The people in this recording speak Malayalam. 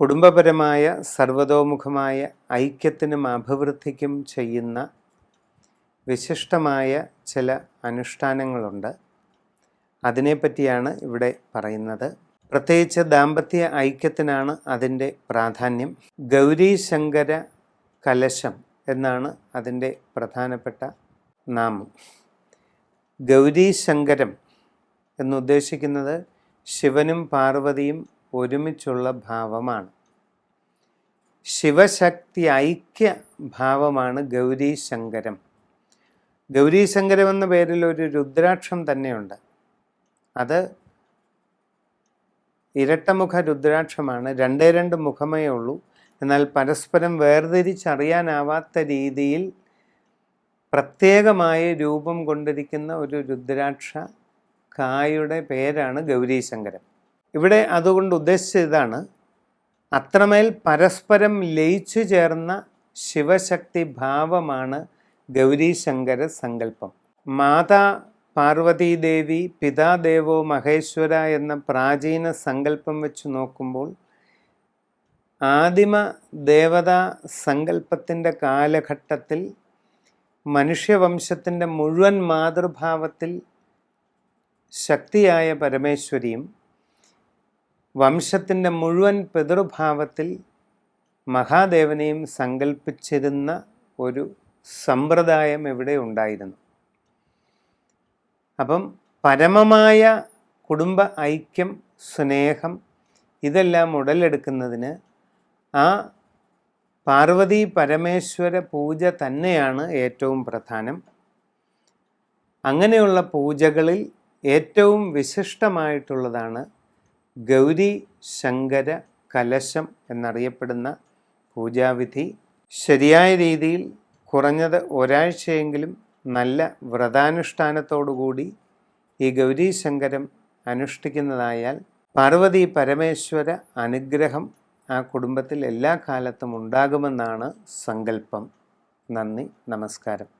കുടുംബപരമായ സർവതോമുഖമായ ഐക്യത്തിനും അഭിവൃദ്ധിക്കും ചെയ്യുന്ന വിശിഷ്ടമായ ചില അനുഷ്ഠാനങ്ങളുണ്ട്. അതിനെപ്പറ്റിയാണ് ഇവിടെ പറയുന്നത്. പ്രത്യേകിച്ച് ദാമ്പത്യ ഐക്യത്തിനാണ് അതിന്റെ പ്രാധാന്യം. ഗൗരീശങ്കര കലശം എന്നാണ് അതിന്റെ പ്രധാനപ്പെട്ട നാമം. ഗൗരീശങ്കരം എന്നുദ്ദേശിക്കുന്നത് ശിവനും പാർവതിയും ഒരുമിച്ചുള്ള ഭാവമാണ്. ശിവശക്തി ഐക്യ ഭാവമാണ് ഗൗരീശങ്കരം. ഗൗരീശങ്കരം ഗൗരി ശങ്കരം എന്ന പേരിൽ ഒരു രുദ്രാക്ഷം തന്നെയുണ്ട്. അത് ഇരട്ടമുഖ രുദ്രാക്ഷമാണ്. രണ്ടേ രണ്ട് മുഖമേ ഉള്ളൂ. എന്നാൽ പരസ്പരം വേർതിരിച്ചറിയാനാവാത്ത രീതിയിൽ പ്രത്യേകമായ രൂപം കൊണ്ടിരിക്കുന്ന ഒരു രുദ്രാക്ഷ കായുടെ പേരാണ് ഗൗരീശങ്കരം. ഇവിടെ അതുകൊണ്ട് ഉദ്ദേശിച്ചത് ഇതാണ് അത്രമേൽ പരസ്പരം ലയിച്ചു ചേർന്ന ശിവശക്തി ഭാവമാണ് ഗൗരീശങ്കര സങ്കല്പം. മാതാ പാർവതീദേവി പിതാദേവോ മഹേശ്വര എന്ന പ്രാചീന സങ്കല്പം വെച്ച് നോക്കുമ്പോൾ ആദിമ ദേവതാ സങ്കല്പത്തിന്റെ കാലഘട്ടത്തിൽ മനുഷ്യവംശത്തിന്റെ മുഴുവൻ മാതൃഭാവത്തിൽ ശക്തിയായ പരമേശ്വരിയും വംശത്തിന്റെ മുഴുവൻ പിതൃഭാവത്തിൽ മഹാദേവനെയും സങ്കല്പിച്ചിരുന്ന ഒരു സമ്പ്രദായം ഇവിടെ ഉണ്ടായിരുന്നു. അപ്പം പരമമായ കുടുംബ ഐക്യം സ്നേഹം ഇതെല്ലാം ഉടലെടുക്കുന്നതിന് ആ പാർവതി പരമേശ്വര പൂജ തന്നെയാണ് ഏറ്റവും പ്രധാനം. അങ്ങനെയുള്ള പൂജകളിൽ ഏറ്റവും വിശിഷ്ടമായിട്ടുള്ളതാണ് ഗൗരി ശങ്കര കലശം എന്നറിയപ്പെടുന്ന പൂജാവിധി ശരിയായ രീതിയിൽ കുറഞ്ഞത് ഒരാഴ്ചയെങ്കിലും നല്ല വ്രതാനുഷ്ഠാനത്തോടുകൂടി ഈ ഗൗരി ശങ്കരം അനുഷ്ഠിക്കുന്നതായാൽ പാർവതി പരമേശ്വര അനുഗ്രഹം ആ കുടുംബത്തിൽ എല്ലാ കാലത്തും ഉണ്ടാകുമെന്നാണ് സങ്കല്പം. നന്ദി നമസ്കാരം.